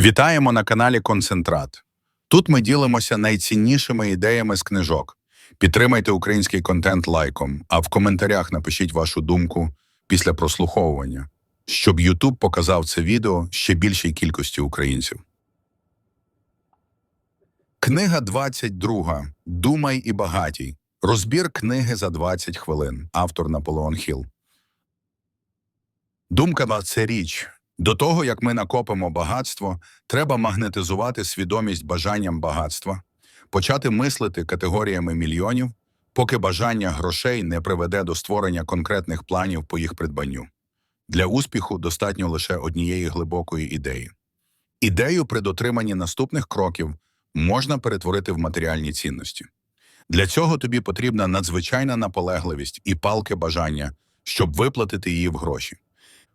Вітаємо на каналі Концентрат. Тут ми ділимося найціннішими ідеями з книжок. Підтримайте український контент лайком, а в коментарях напишіть вашу думку після прослуховування, щоб YouTube показав це відео ще більшій кількості українців. Книга 22. Думай і багатій. Розбір книги за 20 хвилин. Автор Наполеон Хіл. Думка – це річ. До того, як ми накопимо багатство, треба магнетизувати свідомість бажанням багатства, почати мислити категоріями мільйонів, поки бажання грошей не приведе до створення конкретних планів по їх придбанню. Для успіху достатньо лише однієї глибокої ідеї. Ідею при дотриманні наступних кроків можна перетворити в матеріальні цінності. Для цього тобі потрібна надзвичайна наполегливість і палке бажання, щоб виплатити її в гроші.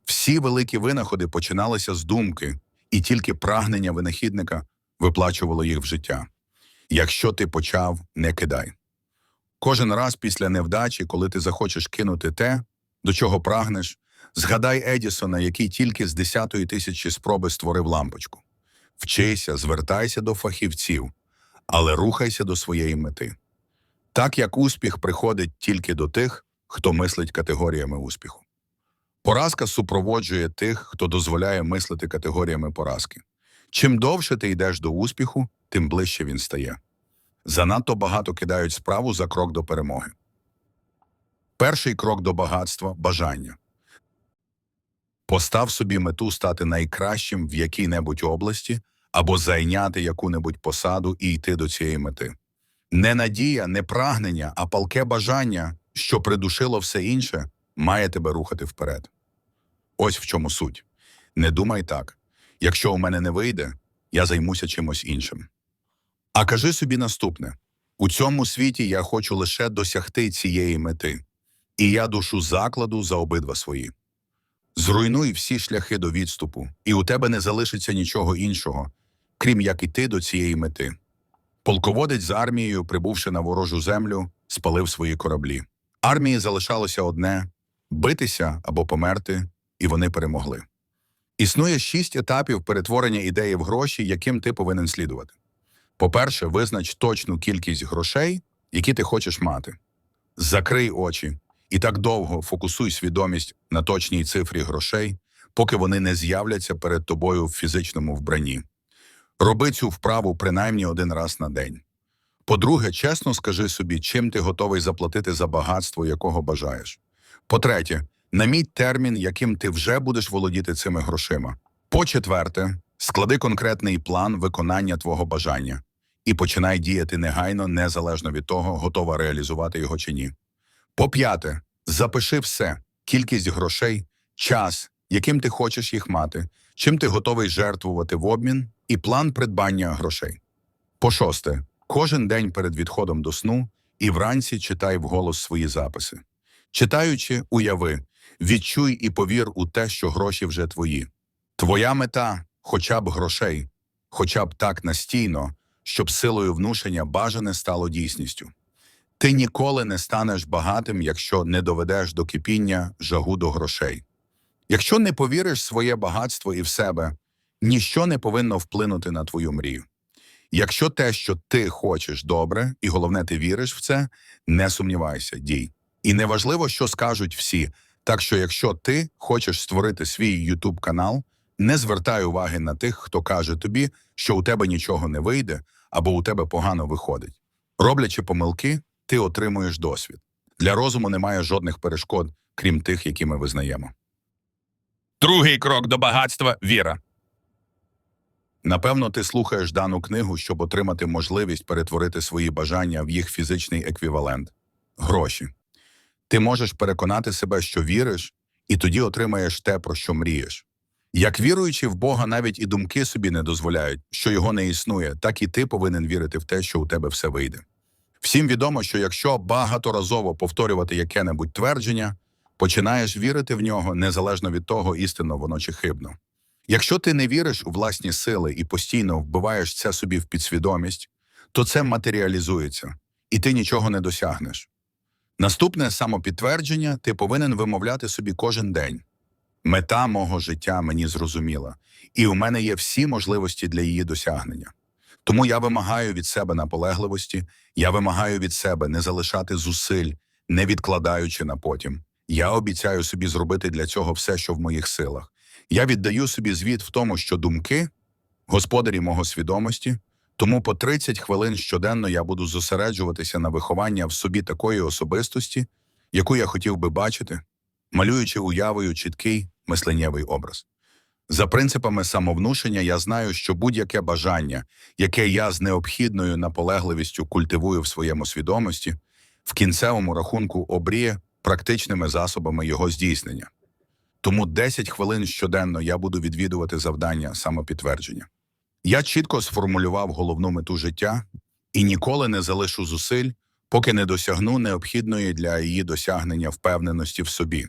Всі великі винаходи починалися з думки, і тільки прагнення винахідника виплачувало їх в життя. Якщо ти почав, не кидай. Кожен раз після невдачі, коли ти захочеш кинути те, до чого прагнеш, згадай Едісона, який тільки з десятої тисячі спроби створив лампочку. Вчися, звертайся до фахівців, але рухайся до своєї мети. Так як успіх приходить тільки до тих, хто мислить категоріями успіху. Поразка супроводжує тих, хто дозволяє мислити категоріями поразки. Чим довше ти йдеш до успіху, тим ближче він стає. Занадто багато кидають справу за крок до перемоги. Перший крок до багатства бажання. Постав собі мету стати найкращим в якій-небудь області або зайняти яку-небудь посаду і йти до цієї мети. Не надія, не прагнення, а палке бажання, що придушило все інше, має тебе рухати вперед. Ось в чому суть. Не думай так. Якщо у мене не вийде, я займуся чимось іншим. А кажи собі наступне: у цьому світі я хочу лише досягти цієї мети, і я душу закладу за обидва свої. Зруйнуй всі шляхи до відступу, і у тебе не залишиться нічого іншого, крім як іти до цієї мети. Полководець з армією, прибувши на ворожу землю, спалив свої кораблі. Армії залишалося одне битися або померти, і вони перемогли. Існує шість етапів перетворення ідеї в гроші, яким ти повинен слідувати. По-перше, визнач точну кількість грошей, які ти хочеш мати. Закрий очі і так довго фокусуй свідомість на точній цифрі грошей, поки вони не з'являться перед тобою в фізичному вбранні. Роби цю вправу принаймні один раз на день. По-друге, чесно скажи собі, чим ти готовий заплатити за багатство, якого бажаєш. По-третє, наміть термін, яким ти вже будеш володіти цими грошима. По-четверте, склади конкретний план виконання твого бажання і починай діяти негайно, незалежно від того, готова реалізувати його чи ні. По-п'яте, запиши все: кількість грошей, час, яким ти хочеш їх мати, чим ти готовий жертвувати в обмін, і план придбання грошей. По-шосте, кожен день перед відходом до сну і вранці читай вголос свої записи. Читаючи, уяви, відчуй і повір у те, що гроші вже твої. Твоя мета хоча б грошей, хоча б так настійно, щоб силою внушення бажане стало дійсністю. Ти ніколи не станеш багатим, якщо не доведеш до кипіння жагу до грошей. Якщо не повіриш своє багатство і в себе, ніщо не повинно вплинути на твою мрію. Якщо те, що ти хочеш добре, і головне, ти віриш в це, не сумнівайся, дій. І неважливо, що скажуть всі. Так що, якщо ти хочеш створити свій YouTube канал, не звертай уваги на тих, хто каже тобі, що у тебе нічого не вийде або у тебе погано виходить. Роблячи помилки, ти отримуєш досвід. Для розуму немає жодних перешкод, крім тих, які ми визнаємо. Другий крок до багатства віра. Напевно, ти слухаєш дану книгу, щоб отримати можливість перетворити свої бажання в їх фізичний еквівалент гроші. Ти можеш переконати себе, що віриш, і тоді отримаєш те, про що мрієш. Як віруючи в Бога, навіть і думки собі не дозволяють, що його не існує, так і ти повинен вірити в те, що у тебе все вийде. Всім відомо, що якщо багаторазово повторювати яке-небудь твердження, починаєш вірити в нього незалежно від того, істинно воно чи хибно. Якщо ти не віриш у власні сили і постійно вбиваєш це собі в підсвідомість, то це матеріалізується, і ти нічого не досягнеш. Наступне самопідтвердження ти повинен вимовляти собі кожен день. Мета мого життя мені зрозуміла, і у мене є всі можливості для її досягнення. Тому я вимагаю від себе наполегливості, я вимагаю від себе не залишати зусиль, не відкладаючи на потім. Я обіцяю собі зробити для цього все, що в моїх силах. Я віддаю собі звіт в тому, що думки господарі мого свідомості, тому по 30 хвилин щоденно я буду зосереджуватися на виховання в собі такої особистості, яку я хотів би бачити, малюючи уявою чіткий мисленнєвий образ. За принципами самовнушення я знаю, що будь-яке бажання, яке я з необхідною наполегливістю культивую в своєму свідомості, в кінцевому рахунку обріє практичними засобами його здійснення. Тому 10 хвилин щоденно я буду відвідувати завдання самопідтвердження. Я чітко сформулював головну мету життя і ніколи не залишу зусиль, поки не досягну необхідної для її досягнення впевненості в собі.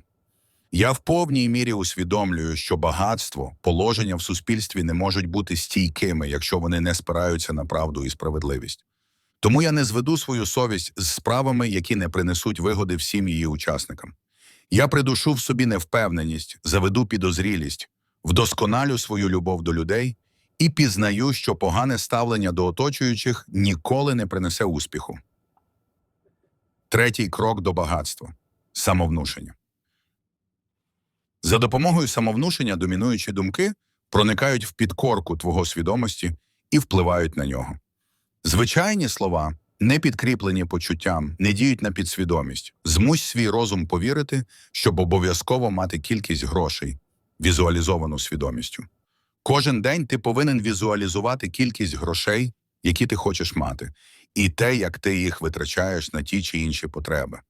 Я в повній мірі усвідомлюю, що багатство, положення в суспільстві не можуть бути стійкими, якщо вони не спираються на правду і справедливість. Тому я не зведу свою совість з справами, які не принесуть вигоди всім її учасникам. Я придушу в собі невпевненість, заведу підозрілість, вдосконалю свою любов до людей і пізнаю, що погане ставлення до оточуючих ніколи не принесе успіху. Третій крок до багатства самовнушення. За допомогою самовнушення домінуючі думки проникають в підкорку твого свідомості і впливають на нього. Звичайні слова, не підкріплені почуттям, не діють на підсвідомість. Змусь свій розум повірити, щоб обов'язково мати кількість грошей, візуалізовану свідомістю. Кожен день ти повинен візуалізувати кількість грошей, які ти хочеш мати, і те, як ти їх витрачаєш на ті чи інші потреби.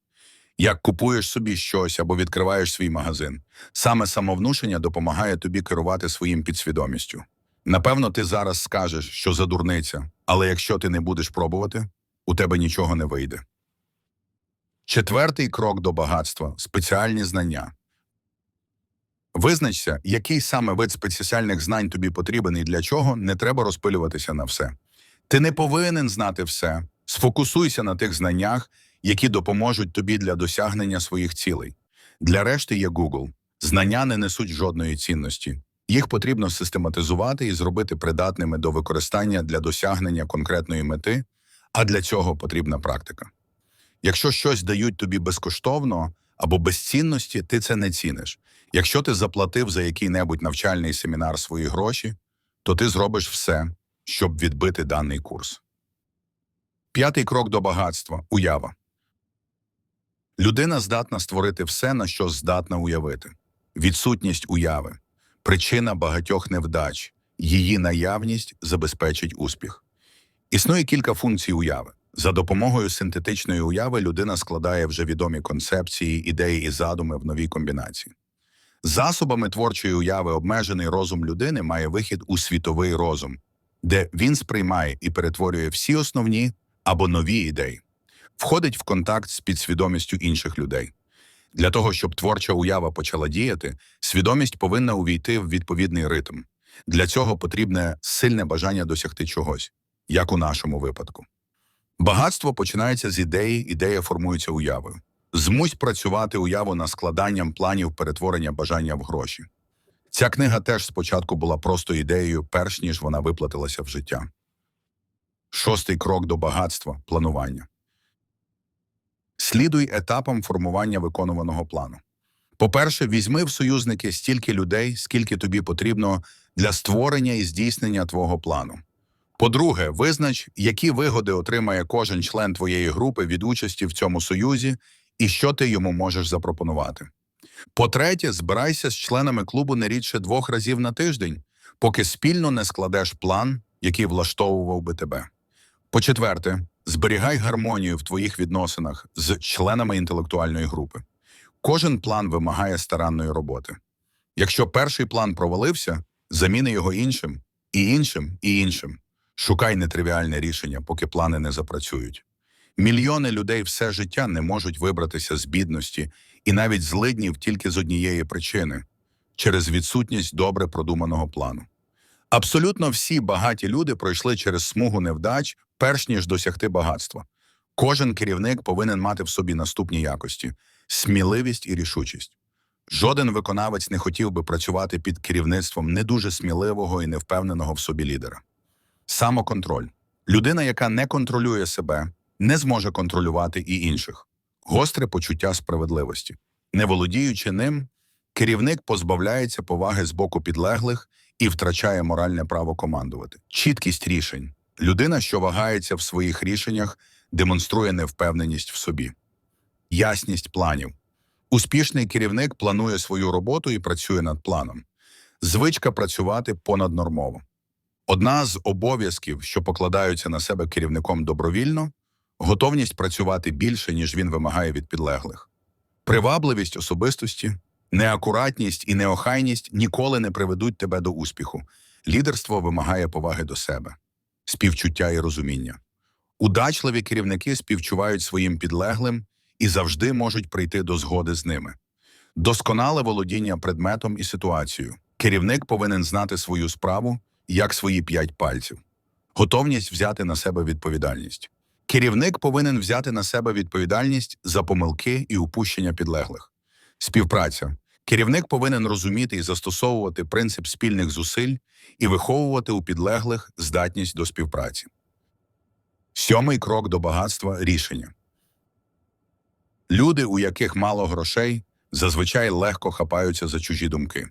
Як купуєш собі щось або відкриваєш свій магазин. Саме самовнушення допомагає тобі керувати своїм підсвідомістю. Напевно, ти зараз скажеш, що за дурниця, але якщо ти не будеш пробувати, у тебе нічого не вийде. Четвертий крок до багатства спеціальні знання. Визначся, який саме вид спеціальних знань тобі потрібен і для чого не треба розпилюватися на все. Ти не повинен знати все. Сфокусуйся на тих знаннях, які допоможуть тобі для досягнення своїх цілей. Для решти є Google. Знання не несуть жодної цінності. Їх потрібно систематизувати і зробити придатними до використання для досягнення конкретної мети, а для цього потрібна практика. Якщо щось дають тобі безкоштовно або без цінності, ти це не ціниш. Якщо ти заплатив за який-небудь навчальний семінар свої гроші, то ти зробиш все, щоб відбити даний курс. П'ятий крок до багатства уява. Людина здатна створити все, на що здатна уявити. Відсутність уяви, причина багатьох невдач, її наявність забезпечить успіх. Існує кілька функцій уяви. За допомогою синтетичної уяви людина складає вже відомі концепції, ідеї і задуми в новій комбінації. Засобами творчої уяви обмежений розум людини має вихід у світовий розум, де він сприймає і перетворює всі основні або нові ідеї, входить в контакт з підсвідомістю інших людей. Для того, щоб творча уява почала діяти, свідомість повинна увійти в відповідний ритм. Для цього потрібне сильне бажання досягти чогось, як у нашому випадку. Багатство починається з ідеї, ідея формується уявою. Змусь працювати уяву над складанням планів перетворення бажання в гроші. Ця книга теж спочатку була просто ідеєю, перш ніж вона виплатилася в життя. Шостий крок до багатства планування. Слідуй етапам формування виконуваного плану. По-перше, візьми в союзники стільки людей, скільки тобі потрібно для створення і здійснення твого плану. По-друге, визнач, які вигоди отримає кожен член твоєї групи від участі в цьому союзі і що ти йому можеш запропонувати. По-третє, збирайся з членами клубу не рідше двох разів на тиждень, поки спільно не складеш план, який влаштовував би тебе. По-четверте, зберігай гармонію в твоїх відносинах з членами інтелектуальної групи. Кожен план вимагає старанної роботи. Якщо перший план провалився, заміни його іншим, і іншим, і іншим. Шукай нетривіальне рішення, поки плани не запрацюють. Мільйони людей все життя не можуть вибратися з бідності і навіть злиднів тільки з однієї причини через відсутність добре продуманого плану. Абсолютно всі багаті люди пройшли через смугу невдач, перш ніж досягти багатства. Кожен керівник повинен мати в собі наступні якості сміливість і рішучість. Жоден виконавець не хотів би працювати під керівництвом не дуже сміливого і невпевненого в собі лідера. Самоконтроль. Людина, яка не контролює себе, не зможе контролювати і інших. Гостре почуття справедливості. Не володіючи ним, керівник позбавляється поваги з боку підлеглих і втрачає моральне право командувати. Чіткість рішень. Людина, що вагається в своїх рішеннях, демонструє невпевненість в собі. Ясність планів. Успішний керівник планує свою роботу і працює над планом. Звичка працювати понаднормово. Одна з обов'язків, що покладаються на себе керівником добровільно, готовність працювати більше, ніж він вимагає від підлеглих. Привабливість особистості, неакуратність і неохайність ніколи не приведуть тебе до успіху. Лідерство вимагає поваги до себе, співчуття і розуміння. Удачливі керівники співчувають своїм підлеглим і завжди можуть прийти до згоди з ними. Досконале володіння предметом і ситуацією. Керівник повинен знати свою справу як свої п'ять пальців. Готовність взяти на себе відповідальність. Керівник повинен взяти на себе відповідальність за помилки і упущення підлеглих. Співпраця. Керівник повинен розуміти і застосовувати принцип спільних зусиль і виховувати у підлеглих здатність до співпраці. Сьомий крок до багатства рішення. Люди, у яких мало грошей, зазвичай легко хапаються за чужі думки.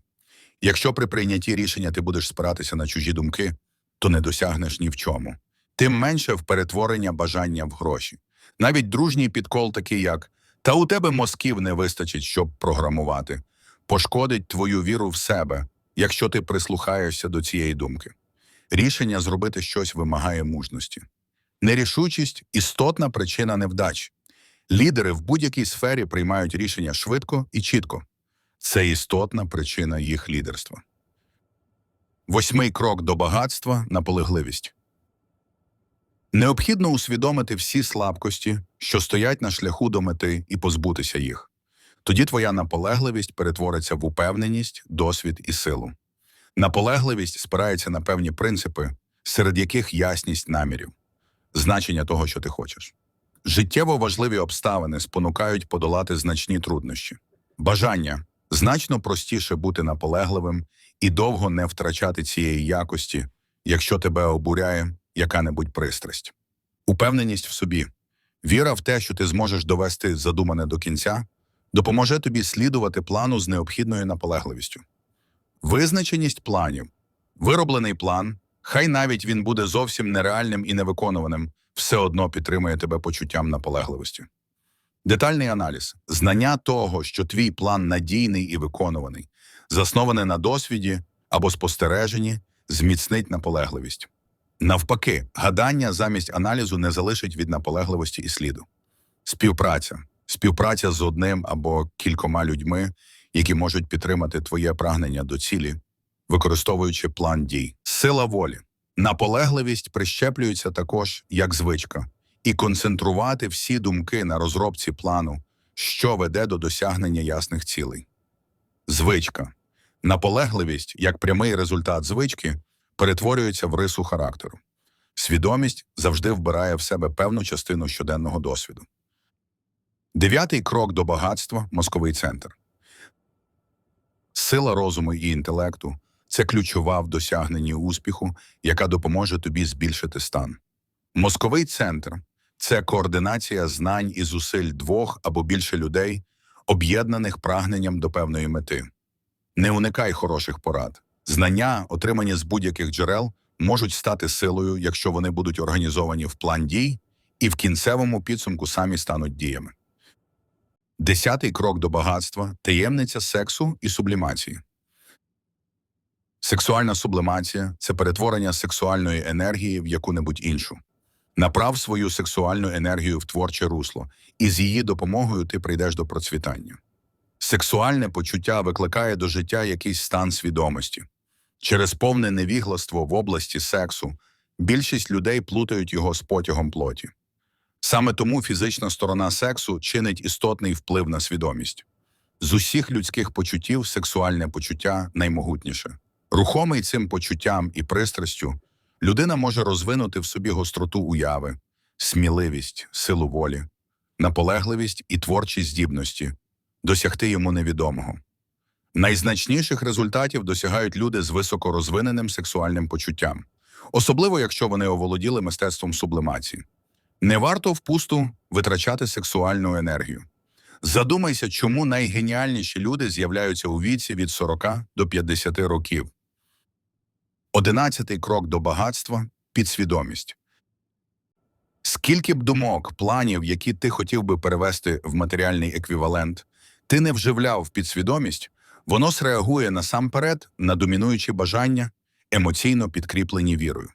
Якщо при прийнятті рішення ти будеш спиратися на чужі думки, то не досягнеш ні в чому. Тим менше в перетворення бажання в гроші. Навіть дружній підкол, такий як та у тебе мозків не вистачить, щоб програмувати, пошкодить твою віру в себе, якщо ти прислухаєшся до цієї думки. Рішення зробити щось вимагає мужності. Нерішучість істотна причина невдач. Лідери в будь-якій сфері приймають рішення швидко і чітко. Це істотна причина їх лідерства. Восьмий крок до багатства наполегливість. Необхідно усвідомити всі слабкості, що стоять на шляху до мети, і позбутися їх. Тоді твоя наполегливість перетвориться в упевненість, досвід і силу. Наполегливість спирається на певні принципи, серед яких ясність намірів, значення того, що ти хочеш. Життєво важливі обставини спонукають подолати значні труднощі. Бажання значно простіше бути наполегливим і довго не втрачати цієї якості, якщо тебе обуряє яка-небудь пристрасть. Упевненість в собі, віра в те, що ти зможеш довести задумане до кінця, допоможе тобі слідувати плану з необхідною наполегливістю. Визначеність планів. Вироблений план, хай навіть він буде зовсім нереальним і невиконуваним, все одно підтримує тебе почуттям наполегливості. Детальний аналіз знання того, що твій план надійний і виконуваний, заснований на досвіді або спостереженні, зміцнить наполегливість. Навпаки, гадання замість аналізу не залишить від наполегливості і сліду. Співпраця співпраця з одним або кількома людьми, які можуть підтримати твоє прагнення до цілі, використовуючи план дій, сила волі. Наполегливість прищеплюється також як звичка, і концентрувати всі думки на розробці плану, що веде до досягнення ясних цілей. Звичка. Наполегливість, як прямий результат звички, перетворюється в рису характеру. Свідомість завжди вбирає в себе певну частину щоденного досвіду. Дев'ятий крок до багатства мозковий центр. Сила розуму і інтелекту це ключова в досягненні успіху, яка допоможе тобі збільшити стан. Мозковий центр це координація знань і зусиль двох або більше людей, об'єднаних прагненням до певної мети. Не уникай хороших порад. Знання, отримані з будь-яких джерел, можуть стати силою, якщо вони будуть організовані в план дій і в кінцевому підсумку самі стануть діями. Десятий крок до багатства таємниця сексу і сублімації. Сексуальна сублімація це перетворення сексуальної енергії в яку-небудь іншу. Направ свою сексуальну енергію в творче русло, і з її допомогою ти прийдеш до процвітання. Сексуальне почуття викликає до життя якийсь стан свідомості. Через повне невігластво в області сексу більшість людей плутають його з потягом плоті. Саме тому фізична сторона сексу чинить істотний вплив на свідомість. З усіх людських почуттів сексуальне почуття наймогутніше. Рухомий цим почуттям і пристрастю, людина може розвинути в собі гостроту уяви, сміливість, силу волі, наполегливість і творчі здібності, досягти йому невідомого. Найзначніших результатів досягають люди з високорозвиненим сексуальним почуттям, особливо якщо вони оволоділи мистецтвом сублимації. Не варто впусту витрачати сексуальну енергію. Задумайся, чому найгеніальніші люди з'являються у віці від 40 до 50 років. Одинадцятий крок до багатства підсвідомість. Скільки б думок, планів, які ти хотів би перевести в матеріальний еквівалент, ти не вживляв в підсвідомість, воно среагує насамперед на домінуючі бажання, емоційно підкріплені вірою.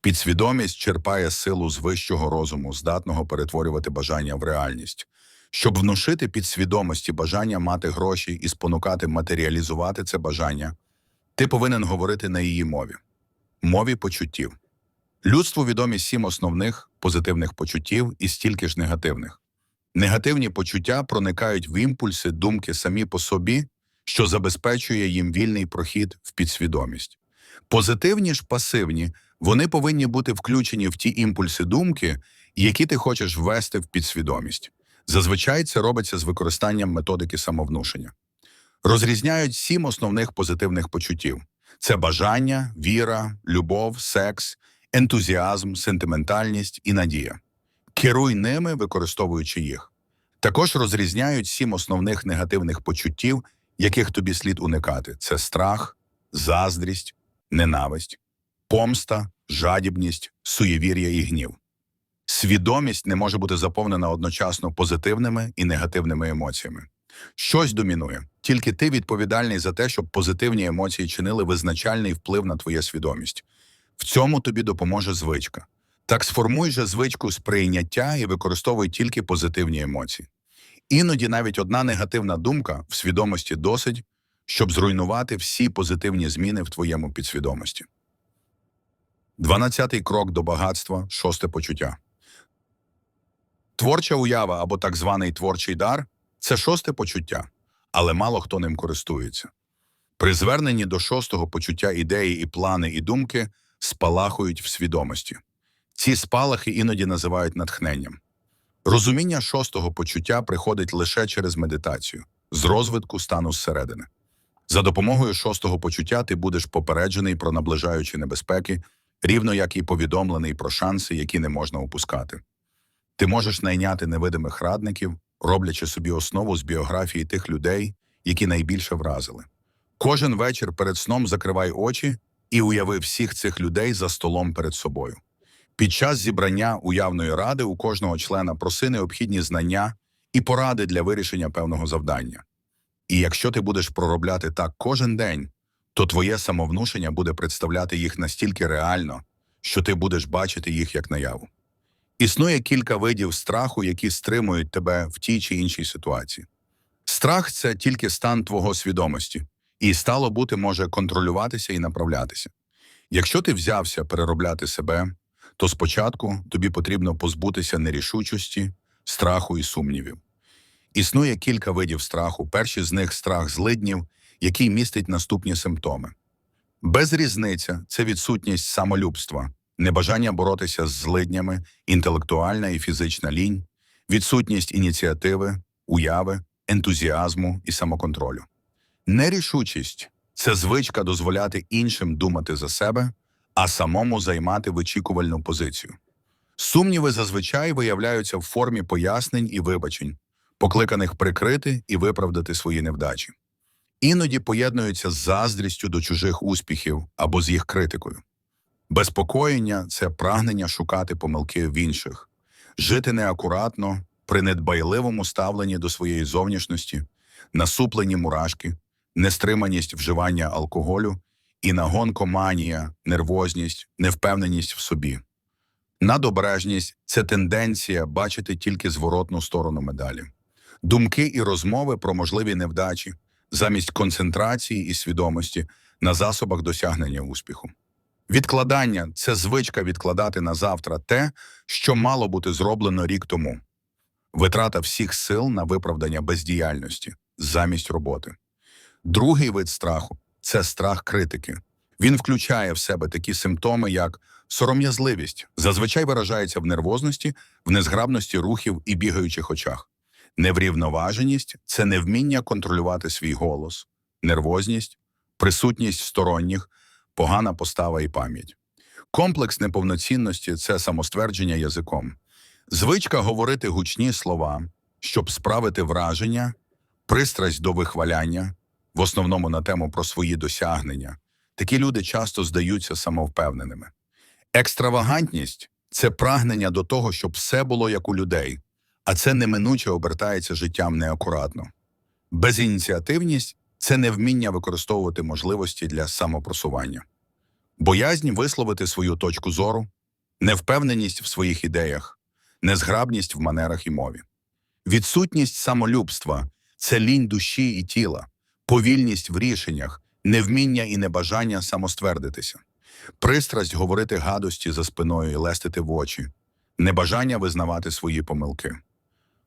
Підсвідомість черпає силу з вищого розуму, здатного перетворювати бажання в реальність. Щоб внушити підсвідомості бажання мати гроші і спонукати матеріалізувати це бажання, ти повинен говорити на її мові мові почуттів. Людству відомі сім основних позитивних почуттів і стільки ж негативних. Негативні почуття проникають в імпульси думки самі по собі, що забезпечує їм вільний прохід в підсвідомість. Позитивні ж пасивні, вони повинні бути включені в ті імпульси думки, які ти хочеш ввести в підсвідомість. Зазвичай це робиться з використанням методики самовнушення. Розрізняють сім основних позитивних почуттів: це бажання, віра, любов, секс, ентузіазм, сентиментальність і надія. Керуй ними, використовуючи їх. Також розрізняють сім основних негативних почуттів, яких тобі слід уникати: це страх, заздрість, ненависть, помста, жадібність, суєвір'я і гнів. Свідомість не може бути заповнена одночасно позитивними і негативними емоціями. Щось домінує, тільки ти відповідальний за те, щоб позитивні емоції чинили визначальний вплив на твою свідомість. В цьому тобі допоможе звичка. Так сформуй же звичку сприйняття і використовуй тільки позитивні емоції. Іноді навіть одна негативна думка в свідомості досить, щоб зруйнувати всі позитивні зміни в твоєму підсвідомості. Дванадцятий крок до багатства шосте почуття. Творча уява або так званий творчий дар це шосте почуття, але мало хто ним користується. При зверненні до шостого почуття ідеї і плани і думки спалахують в свідомості. Ці спалахи іноді називають натхненням. Розуміння шостого почуття приходить лише через медитацію, з розвитку стану зсередини. За допомогою шостого почуття ти будеш попереджений про наближаючі небезпеки, рівно як і повідомлений про шанси, які не можна упускати. Ти можеш найняти невидимих радників, роблячи собі основу з біографії тих людей, які найбільше вразили. Кожен вечір перед сном закривай очі і уяви всіх цих людей за столом перед собою. Під час зібрання уявної ради у кожного члена проси необхідні знання і поради для вирішення певного завдання. І якщо ти будеш проробляти так кожен день, то твоє самовнушення буде представляти їх настільки реально, що ти будеш бачити їх як наяву. Існує кілька видів страху, які стримують тебе в тій чи іншій ситуації. Страх це тільки стан твого свідомості, і стало бути може контролюватися і направлятися. Якщо ти взявся переробляти себе, то спочатку тобі потрібно позбутися нерішучості, страху і сумнівів. Існує кілька видів страху. Перший з них страх злиднів, який містить наступні симптоми. Безрізниця це відсутність самолюбства, небажання боротися з злиднями, інтелектуальна і фізична лінь, відсутність ініціативи, уяви, ентузіазму і самоконтролю. Нерішучість це звичка дозволяти іншим думати за себе, а самому займати вичікувальну позицію. Сумніви зазвичай виявляються в формі пояснень і вибачень, покликаних прикрити і виправдати свої невдачі. Іноді поєднуються з заздрістю до чужих успіхів або з їх критикою. Безпокоєння це прагнення шукати помилки в інших, жити неакуратно, при недбайливому ставленні до своєї зовнішності, насуплені мурашки, нестриманість вживання алкоголю і нагонкоманія, нервозність, невпевненість в собі. Надобережність це тенденція бачити тільки зворотну сторону медалі, думки і розмови про можливі невдачі замість концентрації і свідомості на засобах досягнення успіху. Відкладання це звичка відкладати на завтра те, що мало бути зроблено рік тому. Витрата всіх сил на виправдання бездіяльності замість роботи. Другий вид страху це страх критики. Він включає в себе такі симптоми, як сором'язливість, зазвичай виражається в нервозності, в незграбності рухів і бігаючих очах. Неврівноваженість це невміння контролювати свій голос, нервозність, присутність сторонніх, погана постава і пам'ять. Комплекс неповноцінності це самоствердження язиком. Звичка говорити гучні слова, щоб справити враження, пристрасть до вихваляння, в основному на тему про свої досягнення. Такі люди часто здаються самовпевненими. Екстравагантність це прагнення до того, щоб все було як у людей, а це неминуче обертається життям неакуратно. Безініціативність це невміння використовувати можливості для самопросування, боязнь висловити свою точку зору, невпевненість в своїх ідеях, незграбність в манерах і мові. Відсутність самолюбства це лінь душі і тіла, повільність в рішеннях, невміння і небажання самоствердитися, пристрасть говорити гадості за спиною і лестити в очі, небажання визнавати свої помилки.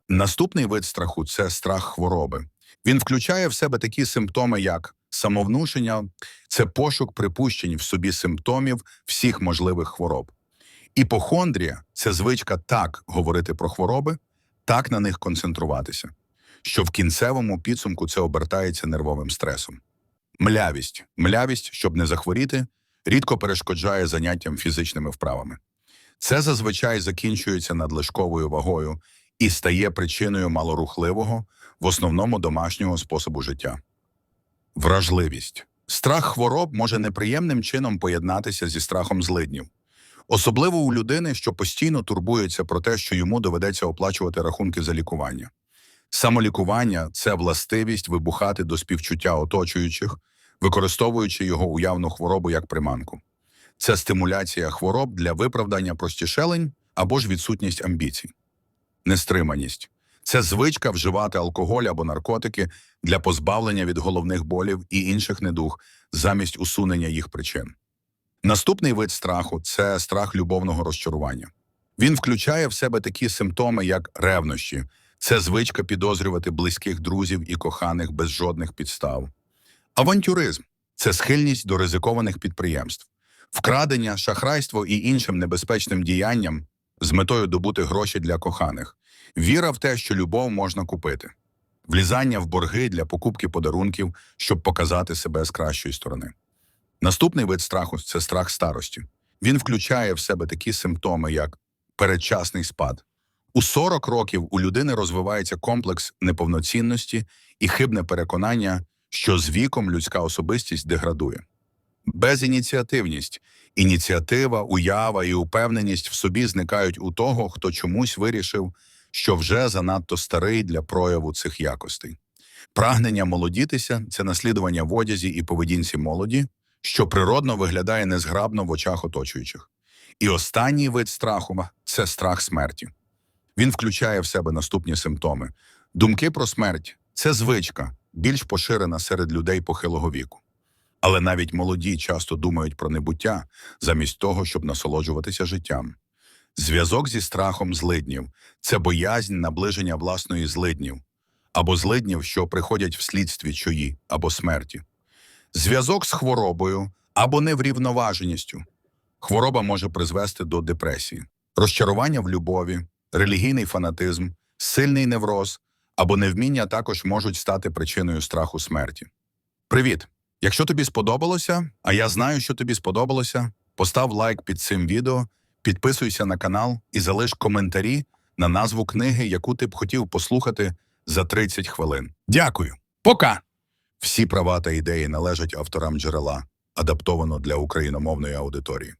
Наступний вид страху це страх хвороби. Він включає в себе такі симптоми, як самовнушення, це пошук припущень в собі симптомів всіх можливих хвороб. Іпохондрія це звичка так говорити про хвороби, так на них концентруватися, що в кінцевому підсумку це обертається нервовим стресом. Млявість. Млявість, щоб не захворіти, рідко перешкоджає заняттям фізичними вправами. Це зазвичай закінчується надлишковою вагою і стає причиною малорухливого, в основному домашнього способу життя. Вражливість. Страх хвороб може неприємним чином поєднатися зі страхом злиднів. Особливо у людини, що постійно турбується про те, що йому доведеться оплачувати рахунки за лікування. Самолікування це властивість вибухати до співчуття оточуючих, використовуючи його уявну хворобу як приманку. Це стимуляція хвороб для виправдання простішелень або ж відсутність амбіцій. Нестриманість це звичка вживати алкоголь або наркотики для позбавлення від головних болів і інших недуг замість усунення їх причин. Наступний вид страху це страх любовного розчарування. Він включає в себе такі симптоми, як ревнощі, це звичка підозрювати близьких друзів і коханих без жодних підстав. Авантюризм це схильність до ризикованих підприємств, вкрадення, шахрайство і іншим небезпечним діянням з метою добути гроші для коханих, віра в те, що любов можна купити, влізання в борги для покупки подарунків, щоб показати себе з кращої сторони. Наступний вид страху це страх старості. Він включає в себе такі симптоми, як передчасний спад. У 40 років у людини розвивається комплекс неповноцінності і хибне переконання, що з віком людська особистість деградує. Безініціативність, ініціатива, уява і упевненість в собі зникають у того, хто чомусь вирішив, що вже занадто старий для прояву цих якостей. Прагнення молодітися це наслідування в одязі і поведінці молоді, що природно виглядає незграбно в очах оточуючих. І останній вид страху це страх смерті. Він включає в себе наступні симптоми. Думки про смерть це звичка, більш поширена серед людей похилого віку. Але навіть молоді часто думають про небуття замість того, щоб насолоджуватися життям. Зв'язок зі страхом злиднів це боязнь наближення власної злиднів, або злиднів, що приходять вслідстві чої, або смерті. Зв'язок з хворобою або неврівноваженістю. Хвороба може призвести до депресії, розчарування в любові, релігійний фанатизм, сильний невроз або невміння також можуть стати причиною страху смерті. Привіт! Якщо тобі сподобалося, а я знаю, що тобі сподобалося, постав лайк під цим відео, підписуйся на канал і залиш коментарі на назву книги, яку ти б хотів послухати за 30 хвилин. Дякую. Пока! Всі права та ідеї належать авторам джерела, адаптовано для україномовної аудиторії.